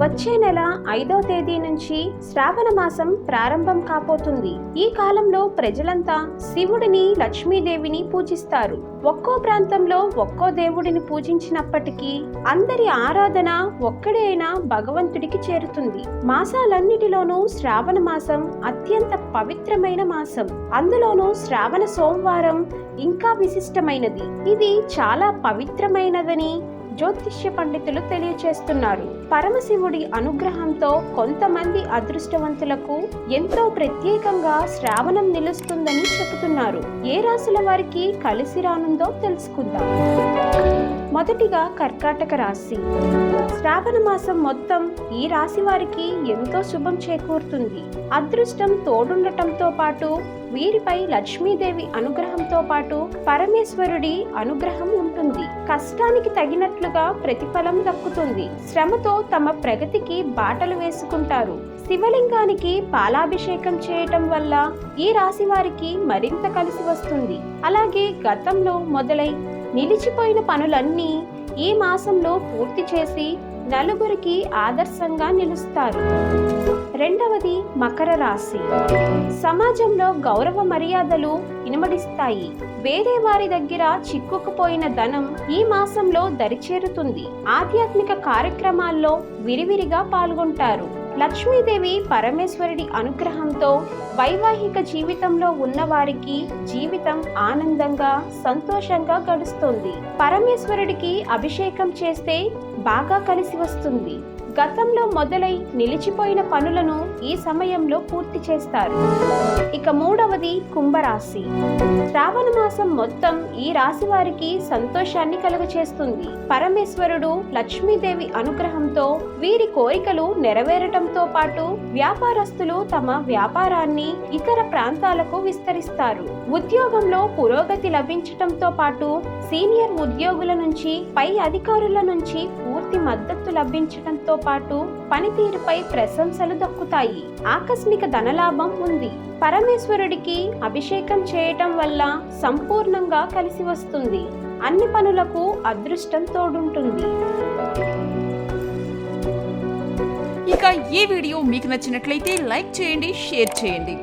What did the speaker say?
వచ్చే నెల ఐదో తేదీ నుంచి శ్రావణ మాసం ప్రారంభం కాబోతుంది. ఈ కాలంలో ప్రజలంతా శివుడిని లక్ష్మీదేవిని పూజిస్తారు. ఒక్కో ప్రాంతంలో ఒక్కో దేవుడిని పూజించినప్పటికీ అందరి ఆరాధన ఒక్కడే అయినా భగవంతుడికి చేరుతుంది. మాసాలన్నిటిలోనూ శ్రావణ మాసం అత్యంత పవిత్రమైన మాసం. అందులోనూ శ్రావణ సోమవారం ఇంకా విశిష్టమైనది. ఇది చాలా పవిత్రమైనదని జ్యోతిష్య పండితులు తెలియచేస్తున్నారు. పరమశివుడి అనుగ్రహంతో కొంతమంది అదృష్టవంతులకు ఎంతో ప్రత్యేకంగా శ్రావణం నిలుస్తుందని చెబుతున్నారు. ఏ రాశుల వారికి కలిసి రానుందో తెలుసుకుందాం. మొదటిగా కర్కాటక రాశి. శ్రావణ మాసం మొత్తం ఈ రాశి వారికి ఎంతో శుభం చేకూరుతుంది. అదృష్టం తోడుండటంతో పాటు వీరిపై లక్ష్మీదేవి అనుగ్రహంతో పాటు పరమేశ్వరుడి అనుగ్రహం ఉంటుంది. కష్టానికి తగినట్లుగా ప్రతిఫలం దక్కుతుంది. శ్రమతో తమ ప్రగతికి బాటలు వేసుకుంటారు. శివలింగానికి పాలాభిషేకం చేయటం వల్ల ఈ రాశి వారికి మరింత కలిసి వస్తుంది. అలాగే గతంలో మొదలై నిలిచిపోయిన పనులన్నీ ఈ మాసంలో పూర్తి చేసి నలుగురికి ఆదర్శంగా నిలుస్తారు. రెండవది మకర రాశి. సమాజంలో గౌరవ మర్యాదలు ఇనుమడిస్తాయి. వేరే వారి దగ్గర చిక్కుకుపోయిన ధనం ఈ మాసంలో దరిచేరుతుంది. ఆధ్యాత్మిక కార్యక్రమాల్లో విరివిరిగా పాల్గొంటారు. లక్ష్మీదేవి పరమేశ్వరుడి అనుగ్రహంతో వైవాహిక జీవితంలో ఉన్నవారికి జీవితం ఆనందంగా సంతోషంగా గడుస్తుంది. పరమేశ్వరుడికి అభిషేకం చేస్తే బాగా కలిసి వస్తుంది. గతంలో మొదలై నిలిచిపోయిన పనులను ఈ సమయంలో పూర్తి చేస్తారు. ఇక మూడవది కుంభరాశి. శ్రావణ మాసం మొత్తం ఈ రాశి వారికి సంతోషాన్ని కలుగచేస్తుంది. పరమేశ్వరుడు లక్ష్మీదేవి అనుగ్రహంతో వీరి కోరికలు నెరవేరటంతో పాటు వ్యాపారస్తులు తమ వ్యాపారాన్ని ఇతర ప్రాంతాలకు విస్తరిస్తారు. ఉద్యోగంలో పురోగతి లభించటంతో పాటు సీనియర్ ఉద్యోగుల నుంచి పై అధికారుల నుంచి పూర్తి మద్దతు లభించడంతో పాటు పనితీరుపై ప్రశంసలు దక్కుతాయి. ఆకస్మిక ధనలాభం ఉంది. పరమేశ్వరుడికి అభిషేకం చేయటం వల్ల సంపూర్ణంగా కలిసి వస్తుంది. అన్ని పనులకు అదృష్టం తోడుంటుంది. ఇక ఈ వీడియో మీకు నచ్చినట్లయితే లైక్ చేయండి షేర్ చేయండి.